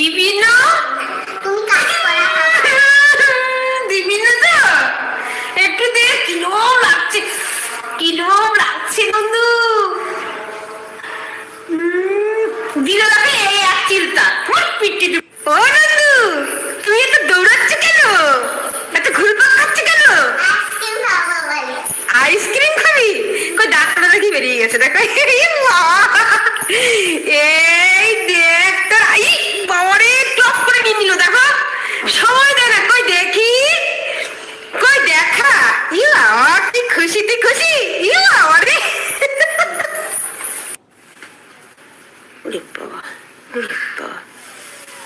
দিবি না তুমি কাজ করা দিবি না তো একটু দে কিরম লাগছে। কিরম লাগছে উম, দিল লাগে এই এক ফুট পিটি ও নন্দু তুই এত দৌড়াচ্ছ কেন এত ঘুরপাক খাচ্ছ কেন আইসক্রিম খাব বলে আইসক্রিম খাবি কই ডাক্তার দেখি বেরিয়ে গেছে দেখো এই বাবা! এই দেখ তো এই বাবারে টপ করে নিয়ে নিল দেখো সময় দে না কই দেখি কই দেখা ইউ আমার কি খুশি তুই খুশি ইউ আমারে ওরে বাবা ওরে বাবা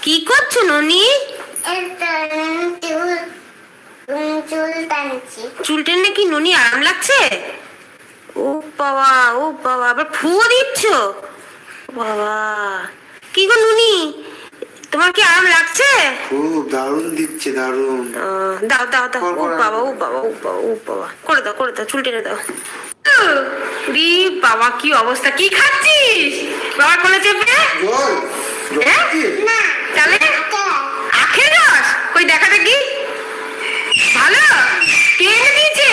কি করছ ননি এটা চুল উম, চুল টানছি চুল টেনে কি ননি আরাম লাগছে ও বাবা ও বাবা আবার ফুয়ো দিচ্ছ বাবা কি গো নুনি তোমার কি আরাম লাগছে খুব দারুণ দিচ্ছে দারুণ আহ, দাও দাও ও বাবা ও বাবা ও বাবা ও বাবা। করে দাও করে দাও চুল টেনে দাও রি বাবা কি অবস্থা? কি খাচ্ছিস? বাবা কোলে চেপে। হ্যাঁ? তাহলে আখের রস? কই দেখা দেখি। ভালো? কে এনে দিয়েছে?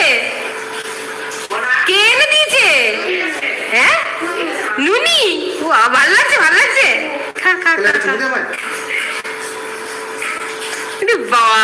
কে এনে দিয়েছে? হ্যাঁ? নুনি? ও ভালো লাগছে ভালো লাগছে। খা খা খা খা। বাবা।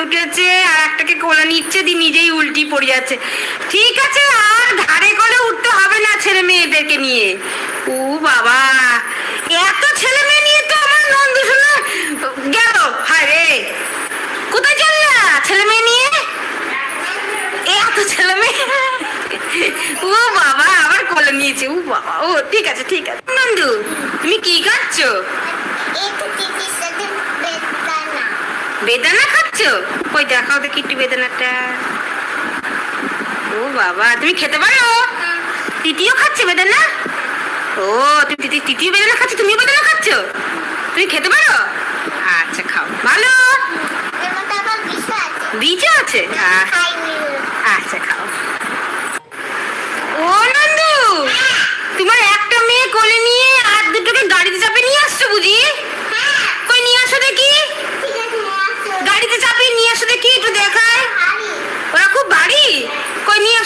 উঠেছে আর একটাকে কোলে নিচ্ছে দি নিজেই উল্টি পড়ে যাচ্ছে। ঠিক আছে, আর ধারে কোলে উঠতে হবে না ছেলে মেয়েদেরকে নিয়ে। ও বাবা, এত ছেলে মেয়ে নিয়ে তো আমার নন্দু শোনা গেল। হায় রে, কোথায় চললা ছেলে মেয়ে নিয়ে? এত ছেলে মেয়ে। ও বাবা, আবার কোলে নিয়েছে। ও বাবা, ও, ঠিক আছে ঠিক আছে। নন্দু, তুমি কি খাচ্ছো বেদানা খাচ্ছ? কই, দেখাও দেখি একটু বেদানাটা। ও বাবা, তুমি খেতে পারো? তৃতীয় খাচ্ছে বেদানা? ও, তুমি তৃতীয়- বেদানা খাচ্ছ তুমি বেদানা খাচ্ছ? তুমি খেতে পারো? আচ্ছা খাও। ভালো? বীজ আছে? আচ্ছা খাও। ও নন্দু, তোমার একটা মেয়ে কোলে নিয়ে আর দুটোকে গাড়িতে চাপে নিয়ে আসছো বুঝি কই নিয়ে আসো দেখি ঠিক আছে নিয়ে আসো গাড়িতে চাপিয়ে নিয়ে আসো দেখি একটু দেখায় হাড়ি ওরা খুব ভারী কই নিয়ে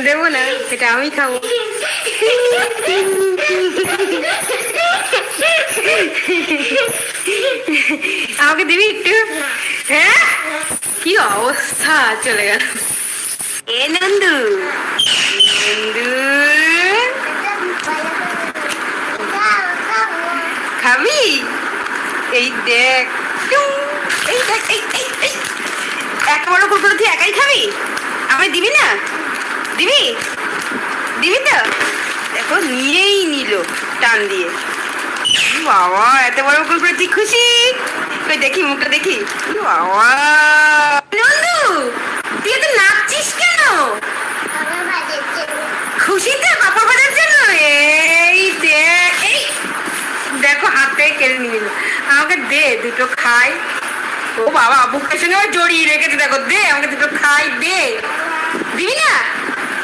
দেবো না এটা আমি খাব আমাকে দিবি একটু হ্যাঁ কি অবস্থা চলে গেল এ নন্দু নন্দু খাবি এই দেখ এই দেখ এই এই কুকুর তুই একাই খাবি আমায় দিবি না দিবি? দিবি তো? দেখো নিয়েই নিল টান দিয়ে। বাবা, এত বড় কুকুর তুই খুশি? কই দেখি, মুখটা দেখি। বাবা। নন্দু, তুই এত নাচছিস কেন? খুশিতে পাপা বাজার জন্য? এই দেখ এই। দেখো হাত কেড়ে নিয়ে নিল। আমাকে দে, দুটো খাই। ও বাবা, বুকের সঙ্গে জড়িয়ে রেখেছে, দেখো, দে, আমাকে দুটো খাই, দে। দিবি না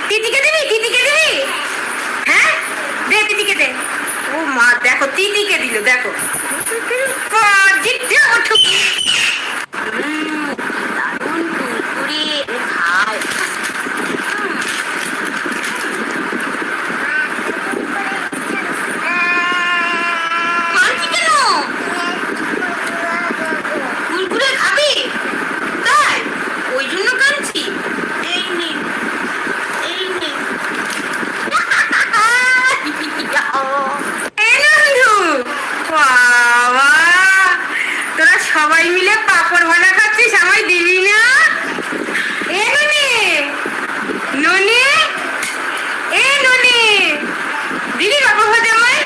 তিতিকে দিবি তিতিকে দিবি হ্যাঁ দে তিতিকে দে ও মা দেখো তিতিকে দিল দেখো বাজি, দে ওঠো। উম, দারুণ কুরকুরে খাও কাঁদছি কেন কুরকুরে খাবি তাই ওই জন্য কাঁদছি এই নে এই নে এ নন্দু বাবা তোরা সবাই মিলে পাপড় ভাজা খাচ্ছিস আমায় দিবি না এ ননি ননি এ ননি দিবি পাপড় ভাজা আমায়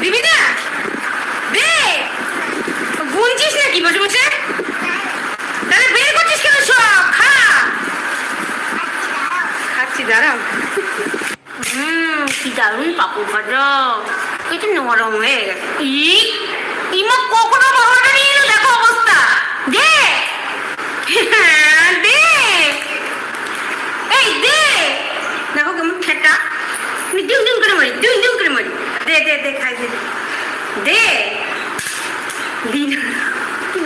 দিবি না দে গুনছিস নাকি বসে বসে তাহলে বের করছিস কেন সব খা খাচ্ছি দাঁড়াও হুম কি দারুণ পাপড় ভাজা একটু নরম হয়ে গেছে। ই ইমা কখনো বাবাটা নিয়ে এলো? দেখো অবস্থা। দে হ্যাঁ, দে এই দে দেখো কেমন আমি দুম ডিম করে মরি দুম দুম করে মরি। দে দে দে খাই দে। দে দিল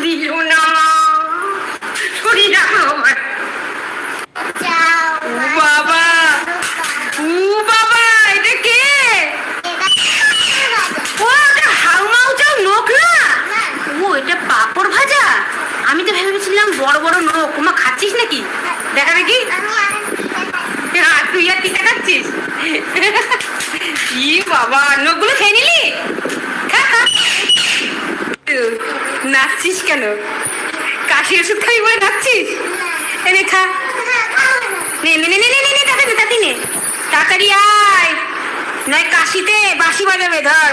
দিল না শরীর রাখো আমার যাও ও বাবা ও বাবা এটা কে ও এটা হাউমাউ চাও নোক না ও এটা পাপড় ভাজা আমি তো ভেবেছিলাম বড় বড় নোক মা খাচ্ছিস নাকি দেখা দেখি হ্যাঁ, তুই আর পিঠা খাচ্ছিস ই বাবা নোকগুলো খেয়ে নিলি? নাচছিস কেন? কাশি ওষুধ খাবি বলে নাচছিস? এনে খা। নে নে নে নে নে নে তাড়াতাড়ি তাড়াতাড়ি নে। তাড়াতাড়ি আয়। নয় কাশিতে বাঁশি বাজাবে ধর।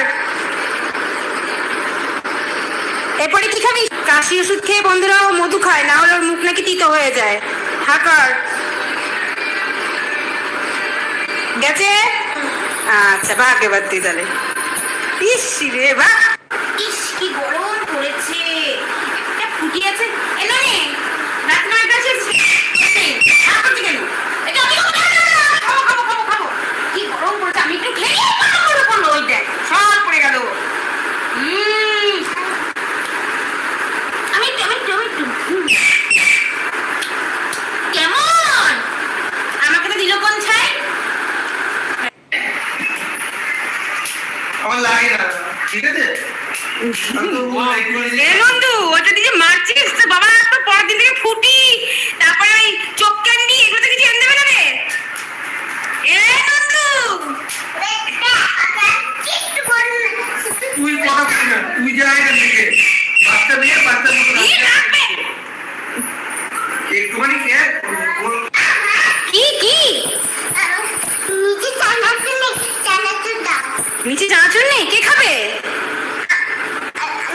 এরপরে কি খাবি? কাশি ওষুধ খেয়ে বন্ধুরা মধু খায় না হলে ওর মুখ নাকি তিতো হয়ে যায়। হাকার। গেছে? আচ্ছা ভাগ এবার দিয়ে তাহলে। ইস রে ভাগ ইস কি গরম পড়েছে একটা ফুটি আছে এ নয় রাত নয়টা আছে আর করছি কেন এটা আমি খাব, না, না, না, আমি খাব খাব খাব খাব কি গরম পড়েছে আমি একটু খেয়ে পড়ল পড়ল পড়ল ওই দেখ সব পড়ে গেল উম, আমি একটু আমি একটু আমি একটু হুম। কেমন আমাকে তো দিল কোন ছাই আমার লাগে না ঠিক আছে আমি তো বললাম একটু করে এ নন্দু ওটা দিয়ে মারছিস তো বাবা তো পরের দিন থেকে ফুটি তারপরে ওই চোখ ক্যান্ডি এগুলো থেকে কিছু এনে দেবে না রে এ নন্দু তুই কথা বলবি না তুই যা এখান থেকে বাচ্চা মেয়ে বাচ্চা মতো কি রাখবে একটুখানি খেয়ে ওর কি কি নিচে চানাচুর নেই চানাচুর দাও নিচে চানাচুর নেই কে খাবে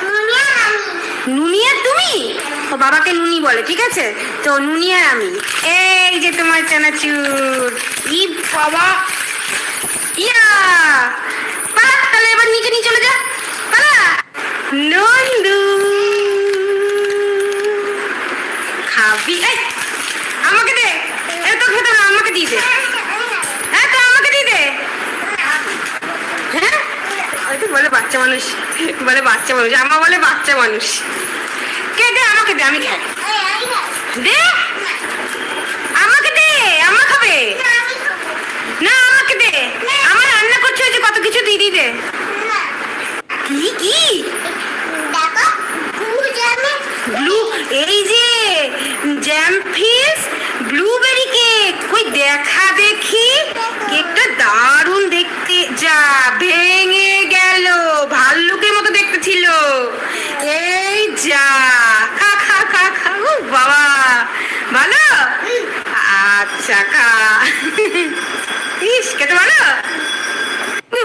নুনিয়া আমি নুনি আর তুমি ও বাবাকে নুনি বলে ঠিক আছে? তো নুনি আর আমি। এই যে তোমার চানাচুর। ই বাবা। ইয়া! পালা তাহলে এবার নিচে নিয়ে চলে যা। পালা নন্দু। খাবি? এই, আমাকে দে। এ তো খেতে না আমাকে দিয়ে দে। হ্যাঁ তো আমাকে দে। হ্যাঁ? ওই তো বলে বাচ্চা মানুষ। বলে বাচ্চা মানুষ। আমা বলে বাচ্চা মানুষ। কে দে আমাকে দে? আমি খাই। দে। আমাকে দে আমা খাবে। না আমাকে দে। আমার রান্না করছে যে কত কিছু দিয়ে দিই দে। কি কি? ব্লু এই যে জ্যাম ফিস ব্লুবেরি কেক কই দেখা দেখি। কেকটা দারুণ দেখতে যা ভেঙে গেল ভাল্লুকের মতো দেখতে ছিল এই যা খা বাবা ভালো আচ্ছা খা ইস খেতে ভালো উ,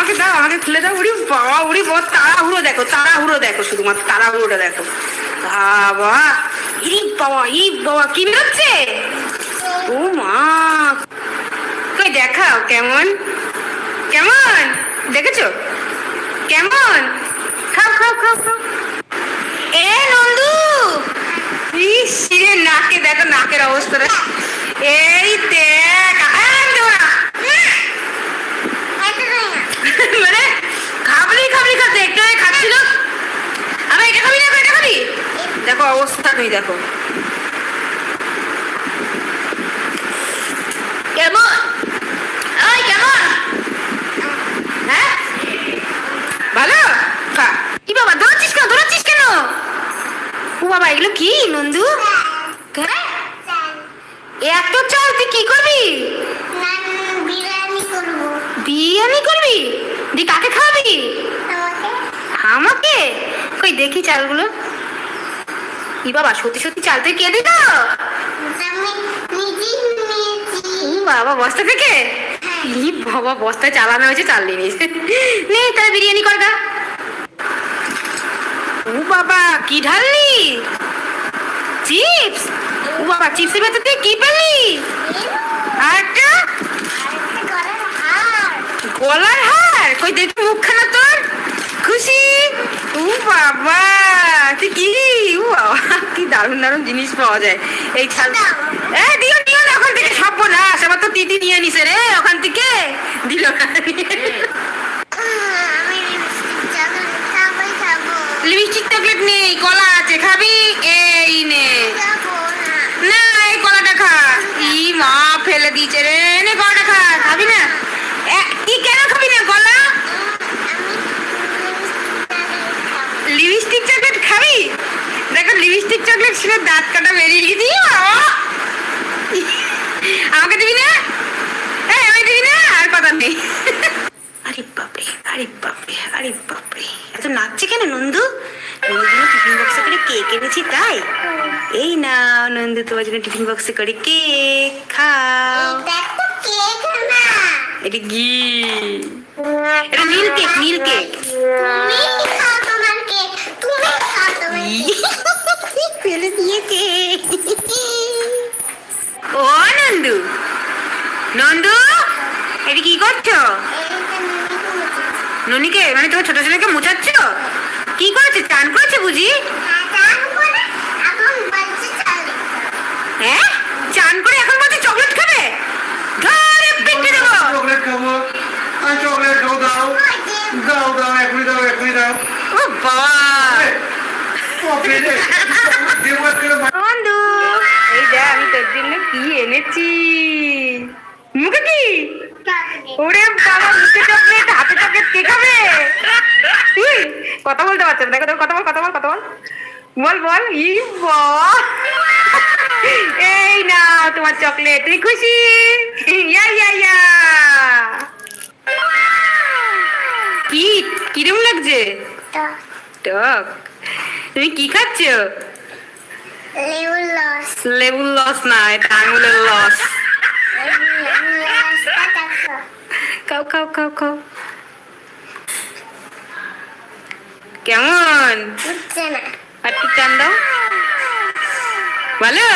আমাকে দাও আমাকে খুলে দাও, উড়ি বাবা উড়ি বাবা, তাড়াহুড়ো দেখো তাড়াহুড়ো দেখো শুধুমাত্র, তাড়াহুড়োটা দেখো। বাবা ই বাবা ই বাবা, কি বেরোচ্ছে? ও মা। কই দেখাও, কেমন? কেমন? দেখেছ? কেমন? খাও খাও খাও খাও। এ নন্দু! ইস নাকে দেখো, নাকের অবস্থাটা। এই দেখ আহ, দেবো না। মানে খাবলি খাবলি খাতে একটু আগে খাচ্ছিল আমি এটা খাবি না এটা খাবি দেখো তুমি দেখো। কেমন? ওই কেমন? হ্যাঁ? ভালো? কি বাবা দৌড়াচ্ছিস কেন? দৌড়াচ্ছিস কেন? ও বাবা এগুলো কি নন্দু? হ্যাঁ? এত চাল তুই কি করবি? বিরিয়ানি করবি। দি কাকে খাওয়াবি? আমাকে? কই দেখি চালগুলো। কি বাবা সত্যি সত্যি চাল তুই কে নিজেই বাবা বস্তা থেকে? ই বাবা বস্তায় চালানো হয়েছে চাল নিয়ে নিয়েছে। নে তাহলে বিরিয়ানি কর গা। ও বাবা কি ঢাললি? চিপস? ও বাবা চিপসের ভেতর তুই কি পেলি? আরেকটা? গলার হার। কই দেখি মুখখানা খুশি ও বাবা তুই কি? ও বাবা, কি দারুণ দারুণ জিনিস পাওয়া যায়। এই ছাল এ, দিও দিও না, ওখান থেকে সব না সবার তো তিতি নিয়ে নিছে রে, ওখান থেকে। দিল না। লিপস্টিক চকলেট নেই, কলা আছে, খাবি? এই না। না, এই কলাটা খা। ই মা, ফেলে দিয়েছে রে, নে কলাটা খা, খাবি না এ, কি কেন খাবি না কলা আমি লিপস্টিক চকলেট খাবি দেখো লিপস্টিক চকলেট ছিল দাঁত কাটা বেরিয়ে গেছি। আমাকে দিবি না? এই আমি দিবি না? আর কথা নেই। আরে বাপরে আরে বাপরে আরে বাপরে। এত নাচছে কেন নন্দু? নন্দু টিফিন বক্সে করে কেক এনেছি তাই? এই না নন্দু তোমার জন্য টিফিন বক্সে করে কেক খাও। এটা না এটা ঘি। এটা নীল কেক নীল কেক। তুমি খাও তোমার কেক তুমি খাও তোমার কেক। ফেলে দিয়েছে ও নন্দু। নন্দু এটা কি করছ? ননিকে মানে তোমার ছোট ছেলেকে মোচাচ্ছ কি করেছে? চান করেছে বুঝি? হ্যাঁ? চান করে এখন বলছে চকলেট খাবে? ধরে পিটে দেবো। চকলেট খাব। চকলেট খাব দাও। দাও দাও এখনই দাও এখনই দাও। ও বাবা ও, পেটে। দেবো একটা মা- বন্ধু, এই দেখ, আমি তোর জন্য কি এনেছি? মুখে কি? ওরে বাবা, মুখে চকলেট, হাতে চকলেট, কে খাবে? কথা বলতে পারছিস না। দেখো কথা বল কথা বল কথা বল। বল বল, ই এই না তোমার চকলেট, তুই খুশি? ইয়া ইয়া ইয়া। কি, কিরম লাগছে? টক তুমি কি খাচ্ছ লেবুর লস না এটা আঙুলের লস খাও খাও খাও খাও কেমন আর একটু টান দাও ভালো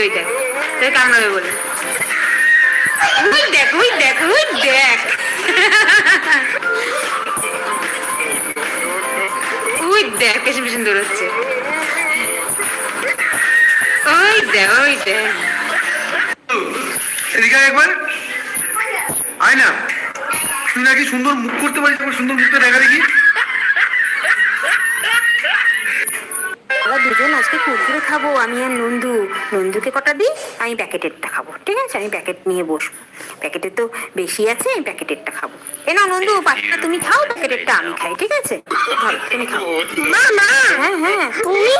ওই দেখ। তোর কামড়াবে বলে। দেখ, ওই দেখ ওই দেখ। ওই দেখ, পেছন পেছন দৌড়চ্ছে। ওই দেখ ওই দেখ। এদিকে একবার। আয় না। তুই নাকি সুন্দর মুখ করতে পারিস সুন্দর মুখটা দেখা দেখি। আমরা দুজন আজকে কুরকুরে খাব আমি আর নন্দু। নন্দুকে কটা দিই? আমি প্যাকেটেরটা খাব ঠিক আছে? আমি প্যাকেট নিয়ে বসবো। প্যাকেটে তো বেশি আছে আমি প্যাকেটেরটা খাব। এ না নন্দু পাঁচটা তুমি খাও প্যাকেটেরটা আমি খাই ঠিক আছে? ধরো, তুমি খাও। মামা হ্যাঁ হ্যাঁ। তুমি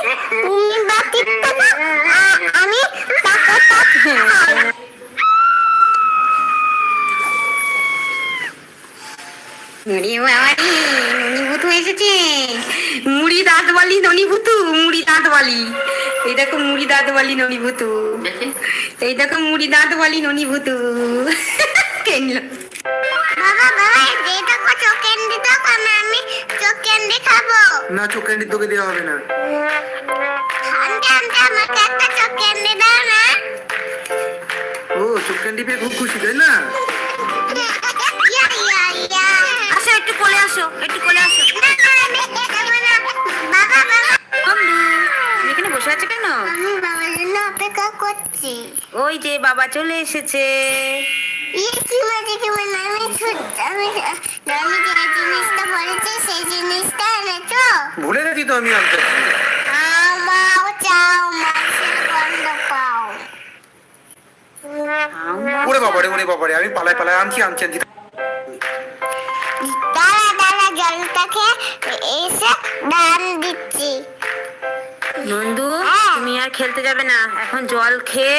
তুমি বাকিটা আমি মুড়ি বাবারি ননি ভুতু এসেছে। মুড়ি দাঁত বালি ননি ভুতু মুড়ি দাঁত বালি এই দেখো মুড়ি দাঁত বালি ননি ভুতু এই দেখো মুড়ি দাঁত বালি ননি ভুতু কেনলো? বাবা বাবা যেটা কো চোখ ক্যান্ডি দাও কারণ আমি চোখ ক্যান্ডি খাব। না চোখ ক্যান্ডি তোকে দেওয়া হবে না। আন্টি আন্টি আমাকে একটা চোখ ক্যান্ডি দাও না। ও চোখ ক্যান্ডি পেয়ে খুব খুশি তাই না? ওই যে বাবা চলে এসেছে। ইয়ে ভুলে গেছি তো আমি আনতে। পাও। ওরে বাবারে ওরে বাবারে আমি পালায় পালায় আনছি আনছি আনছি। দাঁড়া দাঁড়া জলটাকে এসে দান দিচ্ছি। নন্দু হ্যাঁ। তুমি আর খেলতে যাবে না। এখন জল খেয়ে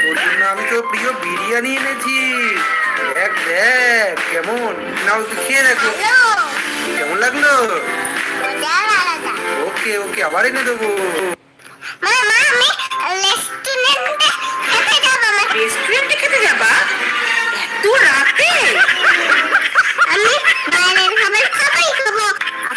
তোর আমি তো প্রিয় বিরিয়ানি এনেছি। দেখ দেখ, কেমন? নাও একটু খেয়ে দেখো কেমন লাগল ওকে ওকে আবার এনে দেবো রেস্টুরেন্টে খেতে যাবা? এত রাতে আমি বাইরের খাবার খাবাই খাব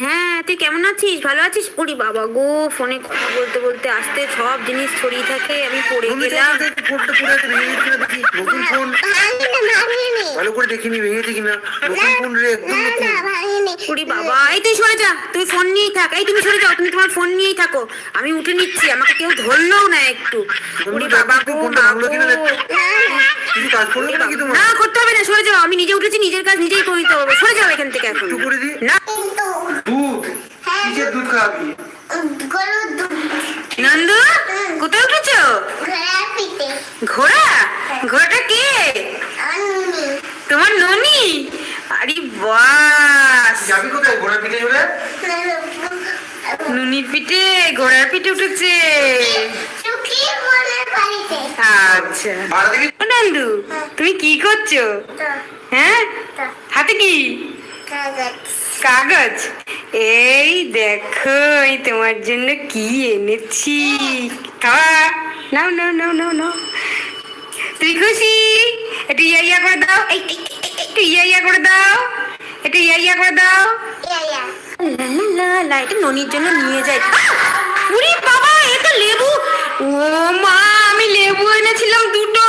হ্যাঁ তুই কেমন আছিস? ভালো আছিস? ওরে বাবা গো ফোনে কথা বলতে বলতে আসতে সব জিনিস ছড়িয়ে থাকে আমি পড়ে গেলাম। ফোনটা পুরো একটা ভেঙে গেছে দেখি নতুন ফোন ভাঙিনি ভাঙিনি। ভালো করে দেখিনি ভেঙেছে কিনা? নতুন ফোন রে একদম না নতুন। না ভাঙিনি। ওরে বাবা এই তুই সরে যা তুই ফোন নিয়েই থাক এই তুমি সরে যাও তুমি তোমার ফোন নিয়েই থাকো। আমি উঠে নিচ্ছি আমাকে কেউ ধরলেও না একটু। ওরে বাবা গো ভাঙলো কিনা কিছু কাজ করল নাকি তোমার? না করতে হবে না সরে যাও আমি নিজে উঠেছি নিজের কাজ নিজেই করে নিতে হবে সরে যাও এখান থেকে এখন। একটু করে দি না। কিন্তু দুধ? হ্যাঁ কিসের দুধ খাওয়াবি? দুধ। নন্দু কোথায় উঠেছো? পিঠে। ঘোড়া? ঘোড়াটা কে? তোমার ননি? আরে বাস। যাবি কোথায়? ঘোড়ার পিঠে চলে? নুনির পিঠে ঘোড়ার পিঠে উঠেছে। আচ্ছা। নন্দু তুমি কি করছ? হ্যাঁ? হাতে কি? কাগজ। এই দেখো এই তোমার জন্য কি এনেছি। খাওয়া নাও নাও নাও নাও নাও। তুই খুশি? একটু ইয়া ইয়া করে দাও। একটু ইয়া ইয়া করে দাও। একটু ইয়া ইয়া করে দাও। লা লা লা লা এটা ননির জন্য নিয়ে যাই উরি বাবা এটা লেবু। ও মা আমি লেবু এনেছিলাম দুটো।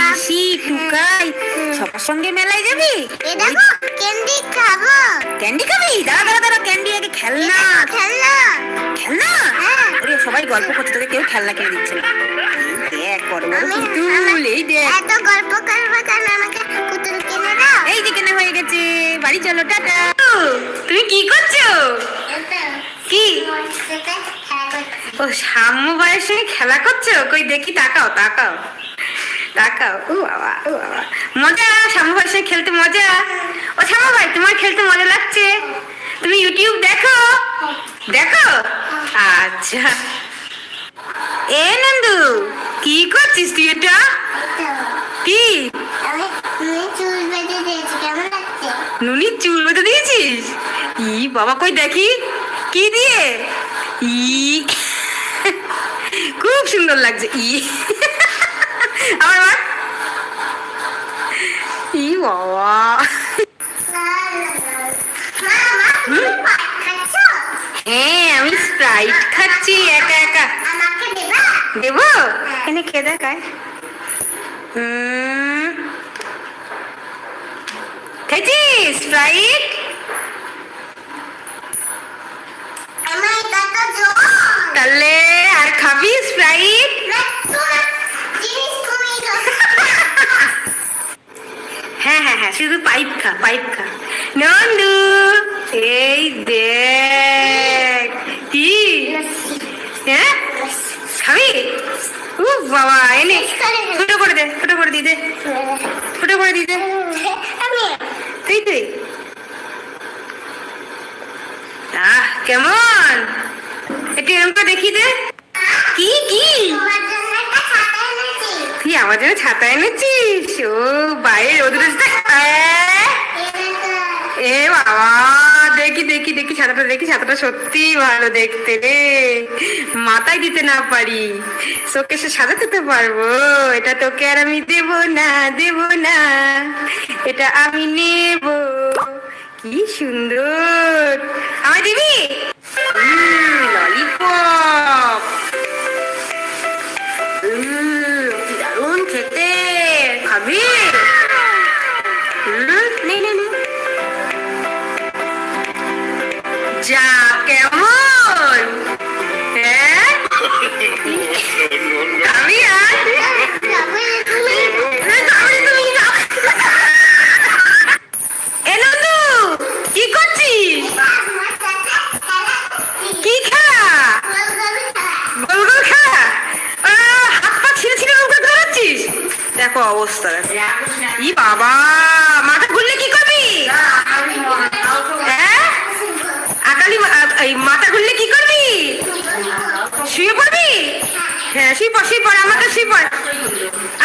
পিসি টুকাই সবার সঙ্গে মেলায় যাবি? এ দেখো ক্যান্ডি খাব। ক্যান্ডি খাবি? দাঁড়া দাঁড়া দাঁড়া ক্যান্ডি আগে খেলনা। খেলনা। খেলনা? হ্যাঁ। ওরে সবাই গল্প করছে তোকে কেউ খেলনা কিনে দিচ্ছে না। দেখ বড় বড় পুতুল এই দেখ। এত গল্প করব কেন? আমাকে পুতুল কিনে দাও। এই যে কেনা হয়ে গেছে বাড়ি চলো টাটা। তুমি কি করছ? কি? ও সাম্য সঙ্গে খেলা করছ? কই দেখি তাকাও তাকাও। তাকাও ও বাবা ও বাবা মজা সাম্য ভাইয়ের সঙ্গে খেলতে মজা। ও সাম্য ভাই, তোমার খেলতে মজা লাগছে? তুমি ইউটিউব দেখো? দেখো? আচ্ছা। এ নন্দু, কি করছিস তুই এটা? কি? নুনির চুল বেঁধে দিয়েছিস? ই বাবা কই দেখি? কি দিয়ে? ই। খুব সুন্দর লাগছে, ই। আমার মা ই বাবা হ্যাঁ আমি স্প্রাইট খাচ্ছি একা একা। দেবা? দেবো? এনে খেয়ে দেখায় খেয়েছিস স্প্রাইট তাহলে আর খাবি স্প্রাইট না, তোমার জিনিস কমিয়ে দাও হ্যাঁ হ্যাঁ হ্যাঁ শুধু পাইপ খা পাইপ খা। নন্দু এই দেখ কি? হ্যাঁ? খাবি উ বাবা এনে। ফুটো করে দে ফুটো করে দি দে। ফুটো করে দি দে। আমি তুই তুই। আহ কেমন? একটু এরকম করে দেখি দে। কি কি? তুই আমার জন্য ছাতা এনেছিস? ও বাইরে রোদ রোদ এ বাবা দেখি দেখি ছাতাটা দেখি ছাতাটা সত্যি ভালো দেখতে রে। মাথায় দিতে না পারি। সে সাজাতে তো পারব। এটা তোকে আর আমি দেব না দেব না। এটা আমি নেব। কি সুন্দর।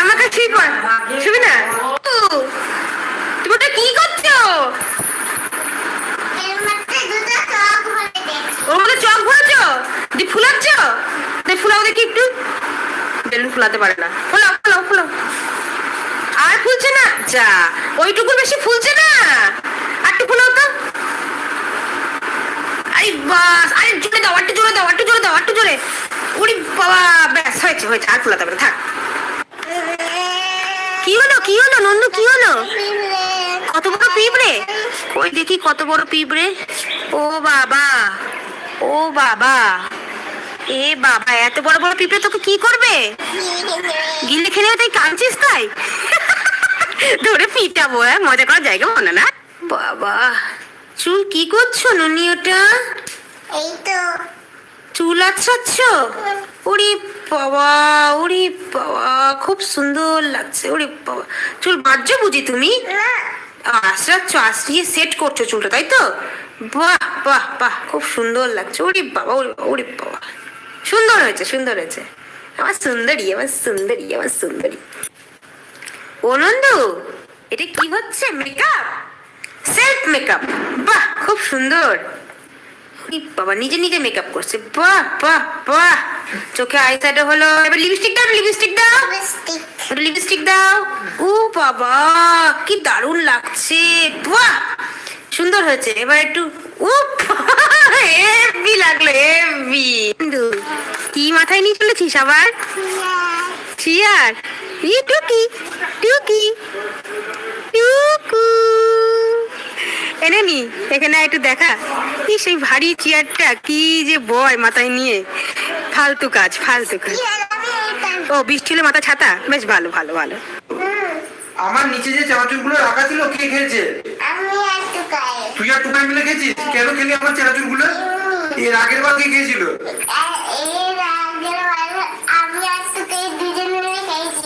আমাকে শুয়ে পড় না? তুমি ওটা কি করছ? ওর মধ্যে চক ভরেছো? দিয়ে ফুলাচ্ছ? দিয়ে ফুলাও দেখি একটু। বেলুন ফুলাতে পারে না। ফুলাও ফুলাও ফুলাও। আর ফুলছে না? যা ওইটুকু বেশি ফুলছে না। আর একটু ফুলাও তো। আরে বাস আরে জোরে দাও একটু জোরে দাও একটু জোরে দাও একটু জোরে। উড়ি বাবা ব্যাস হয়েছে হয়েছে আর ফুলাতে হবে থাক। কি হলো কি হলো নন্দু কি হলো? কত বড় পিঁপড়ে? ওই দেখি কত বড় পিঁপড়ে। ও বাবা ও বাবা এ বাবা এত বড় বড় পিঁপড়ে তোকে কি করবে? গিলে খেলে তাই কাঁদছিস তাই? ধরে পিটাবো হ্যাঁ? মজা করার জায়গা মনে না? বাবা। চুল কি করছ ননি ওটা এই তো। চুল আছড়াচ্ছ ওরে বাবা ওরে বাবা, খুব সুন্দর লাগছে, ওরে বাবা। চুল বাঁধছো বুঝি তুমি? আশ্রাচ্ছ আশ্রিয়ে সেট করছ চুলটা, তাই তো? বাহ বাহ বাহ, খুব সুন্দর লাগছে, ওরে বাবা ওরে বাবা ওরে বাবা। সুন্দর হয়েছে সুন্দর হয়েছে। আমার সুন্দরী আমার সুন্দরী আমার সুন্দরী। ও নন্দু, এটা কি হচ্ছে? মেকআপ সেলফ মেকআপ বাহ, খুব সুন্দর। বাবা নিজে নিজে মেকআপ করছে। বাহ বাহ বাহ। চোখে আই শ্যাডো হলো। এবার লিপস্টিক দাও লিপস্টিক দাও। লিপস্টিক দাও। ও বাবা কি দারুণ লাগছে। বাহ সুন্দর হয়েছে। এবার একটু ও হেভি লাগল হেভি কি মাথায় নিয়ে চলেছিস আবার? চিয়ার ই টুকি টুকি টুকু। এনে নি? এখানে একটু দেখা। কি সেই ভারী চেয়ারটা কি যে বয় মাথায় নিয়ে। ফালতু কাজ ফালতু কাজ। ও বৃষ্টি হলে মাথা ছাতা? বেশ ভালো ভালো ভালো। আমার নিচে যে চানাচুরগুলো রাখা ছিল কে খেয়েছে? আমি তুই আর টুকাই মিলে খেয়েছিস? কেন খেলি আমার চানাচুরগুলো? এর আগের বার কে খেয়েছিল?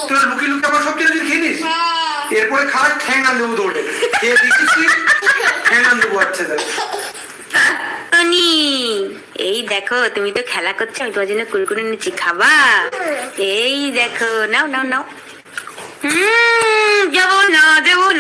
তোরা লুকিয়ে লুকিয়ে আমার সব চানাচুর খেয়ে নিস হ্যাঁ এরপরে খাওয়ার ঠ্যাং আর লেবু দৌড়ে। দিচ্ছিস তুই ঠ্যাং আন দেবো আচ্ছা এই দেখো, তুমি তো খেলা করছ, আমি তোমার জন্য কুরকুরে নিচ্ছি খাবা? এই দেখো, নাও নাও নাও। হম, যাব না যাব না।